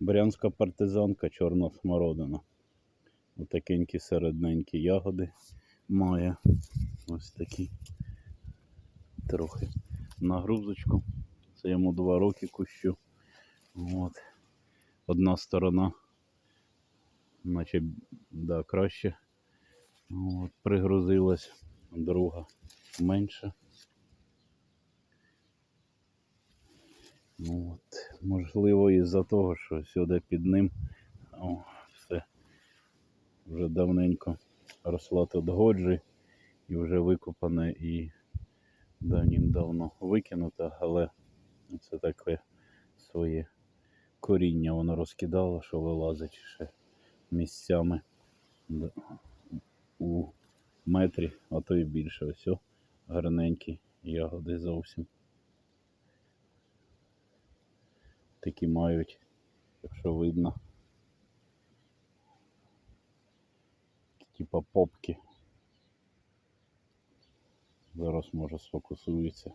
Брянська партизанка, чорна смородина. Отакенькі середненькі ягоди має. Ось такі. Трохи нагрузочку. Це йому два роки кущу. От. Одна сторона, наче да, краще. От, пригрузилась, друга менше. Ну, От, можливо, із-за того, що сюди під ним о, все вже давненько росла тут годжі і вже викопане і давнім-давно викинуте, але це таке своє коріння воно розкидало, що вилазить ще місцями у метрі, а то і більше. Ось гарненькі ягоди зовсім. Такі мають, якщо видно. Типа попки. Зараз може сфокусується.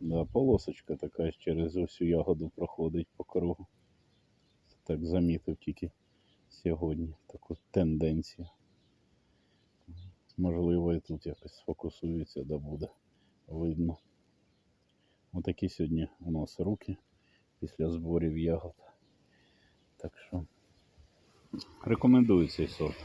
Да, полосочка така через усю ягоду проходить по кругу. Це так замітив тільки сьогодні таку тенденцію. Можливо, і тут якось сфокусується, да буде видно. Отакі сьогодні у нас руки після зборів ягод. Так що рекомендую цей сорт.